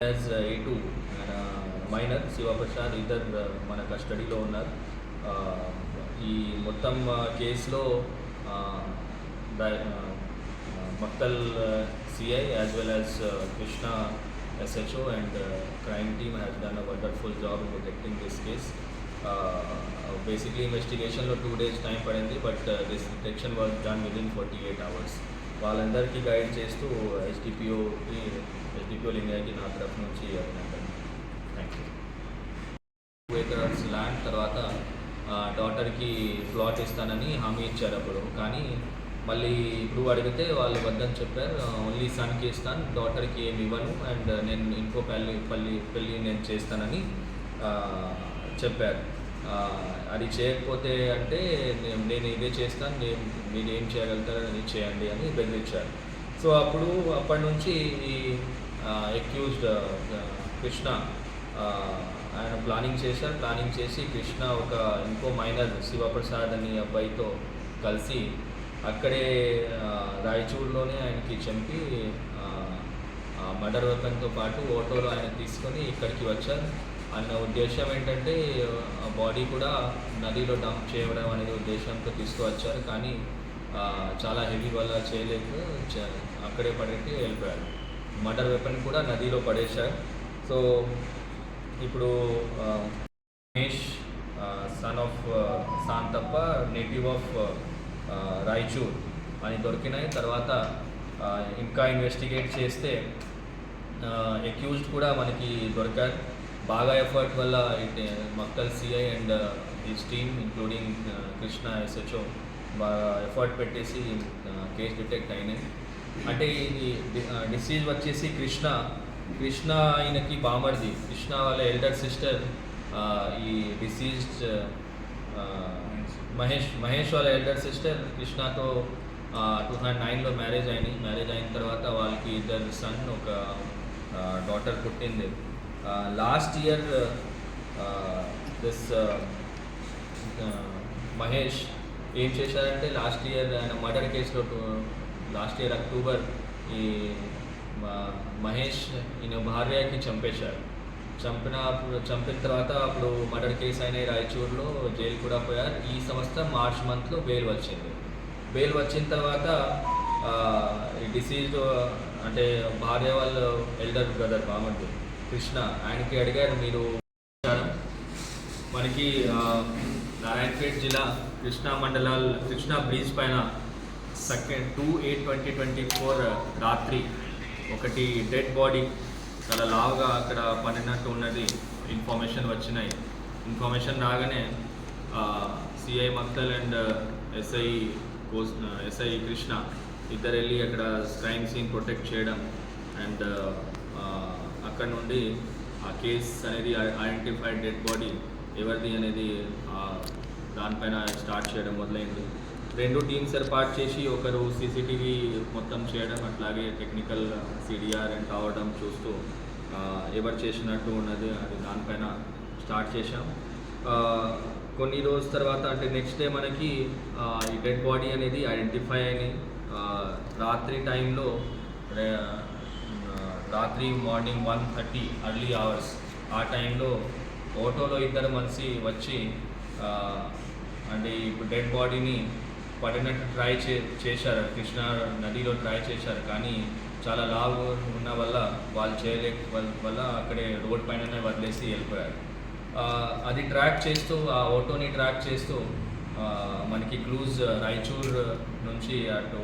As A two minor Shivaprasad ఇద్దరు మన కస్టడీలో ఉన్నారు. ఈ మొత్తం కేసులో Makthal CI as well as Krishna SHO and crime team has done a wonderful job in detecting this case basically ఇన్వెస్టిగేషన్లో two days time పడింది but this detection was done within forty eight hours వాళ్ళందరికీ guide చేస్తూ ఎస్డిపిఓకి SDPO లింగాకి నా తరఫు నుంచి అభినందన thank you two acres land తర్వాత డాటర్కి ప్లాట్ ఇస్తానని హామీ ఇచ్చారు అప్పుడు. కానీ మళ్ళీ ఇప్పుడు అడిగితే వాళ్ళు వద్దని చెప్పారు. ఓన్లీ సన్కి ఇస్తాను డాటర్కి ఏమి ఇవ్వను. అండ్ నేను ఇంకో పెళ్ళి పల్లి పెళ్ళి నేను చేస్తానని చెప్పారు. అది చేయకపోతే అంటే నేను ఇదే చేస్తాను నేను మీరు ఏం చేయగలుగుతారో అది చేయండి అని బెదిరించారు. సో అప్పుడు అప్పటి నుంచి ఈ ఎక్యూజ్డ్ కృష్ణ ఆయన ప్లానింగ్ చేశారు. ప్లానింగ్ చేసి కృష్ణ ఒక ఇంకో మైనర్ శివప్రసాద్ అనే అబ్బాయితో కలిసి అక్కడే ఆ, రాయచూరులోనే ఆయనకి చంపి మర్డర్ వెపన్తో పాటు ఓటోలో ఆయన తీసుకొని ఇక్కడికి వచ్చారు. అన్న ఉద్దేశం ఏంటంటే ఆ బాడీ కూడా నదిలో డంప్ చేయడం అనేది ఉద్దేశంతో తీసుకువచ్చారు. కానీ చాలా హెవీ వల్ల చేయలేక అక్కడే పడేసి వెళ్ళిపోయారు. మర్డర్ వెపన్ కూడా నదిలో పడేశారు. సో ఇప్పుడు Mahesh son of Shantappa native of Raichur అని దొరికినాయి. తర్వాత ఇంకా ఇన్వెస్టిగేట్ చేస్తే అక్యూజ్డ్ కూడా మనకి దొరికారు. బాగా ఎఫర్ట్ వల్ల it CI and this team including Krishna SHO బాగా ఎఫర్ట్ పెట్టేసి uh, కేసు డిటెక్ట్ అయినాయి. అంటే ఇది డిసీజ్ uh, వచ్చేసి కృష్ణ కృష్ణ ఆయనకి బామర్ది. కృష్ణ వాళ్ళ ఎల్డర్ సిస్టర్ uh, ఈ డిసీజ్ మహేష్ మహేష్ వాళ్ళ ఎల్డర్ సిస్టర్ కృష్ణతో టూ థౌజండ్ నైన్లో మ్యారేజ్ అయింది మ్యారేజ్ అయిన తర్వాత వాళ్ళకి ఇద్దరు సన్ ఒక డాటర్ పుట్టింది. లాస్ట్ ఇయర్ దిస్ మహేష్ ఏం చేశారంటే లాస్ట్ ఇయర్ ఆయన మర్డర్ కేసులో లాస్ట్ ఇయర్ అక్టోబర్ ఈ మహేష్ ఈయన భార్యకి చంపేశారు. చంపిన చంపిన తర్వాత అప్పుడు మర్డర్ కేసు అయిన రాయచూరులో జైలు కూడా పోయారు. ఈ సంవత్సరం మార్చ్ మంత్లో బెయిల్ వచ్చింది. బెయిల్ వచ్చిన తర్వాత డిసీజ్ అంటే భార్య వాళ్ళు ఎల్డర్ బ్రదర్ బాగుంటుంది కృష్ణ ఆయనకి అడిగారు మీరు మనకి నారాయణపేట నారాయణపేట్ జిల్లా కృష్ణా మండలాల్ కృష్ణా బ్రిడ్జ్ పైన second two eight twenty twenty four రాత్రి ఒకటి డెడ్ బాడీ చాలా లావుగా అక్కడ పడినట్టు ఉన్నది. ఇన్ఫర్మేషన్ వచ్చినాయి. ఇన్ఫర్మేషన్ రాగానే సిఐ మక్తల్ అండ్ ఎస్ఐ కోస్ ఎస్ఐ కృష్ణ ఇద్దరు వెళ్ళి అక్కడ క్రైమ్ సీన్ ప్రొటెక్ట్ చేయడం అండ్ అక్కడ నుండి ఆ కేస్ అనేది ఐడెంటిఫైడ్ డెడ్ బాడీ ఎవరిది అనేది దానిపైన స్టార్ట్ చేయడం మొదలైంది. రెండు టీమ్స్ ఏర్పాటు చేసి ఒకరు సీసీటీవీ మొత్తం చేయడం అట్లాగే టెక్నికల్ సిడిఆర్ అండ్ కావడం చూస్తూ ఎవరు చేసినట్టు ఉన్నది అది దానిపైన స్టార్ట్ చేశాం. కొన్ని రోజుల తర్వాత అంటే నెక్స్ట్ డే మనకి ఈ డెడ్ బాడీ అనేది ఐడెంటిఫై అయినాయి. రాత్రి టైంలో రాత్రి morning one thirty early hours ఆ టైంలో ఆటోలో ఇద్దరు మనిషి వచ్చి అంటే ఇప్పుడు డెడ్ బాడీని పడినట్టు ట్రై చే చేశారు. కృష్ణా నదిలో ట్రై చేశారు. కానీ చాలా లావు ఉన్న వల్ల వాళ్ళు చేయలేక వల్ల- అక్కడే రోడ్ పైననే వదిలేసి వెళ్ళిపోయారు. అది ట్రాక్ చేస్తూ ఆ ఆటోని ట్రాక్ చేస్తూ మనకి క్లూజ్ రాయచూర్ నుంచి అటు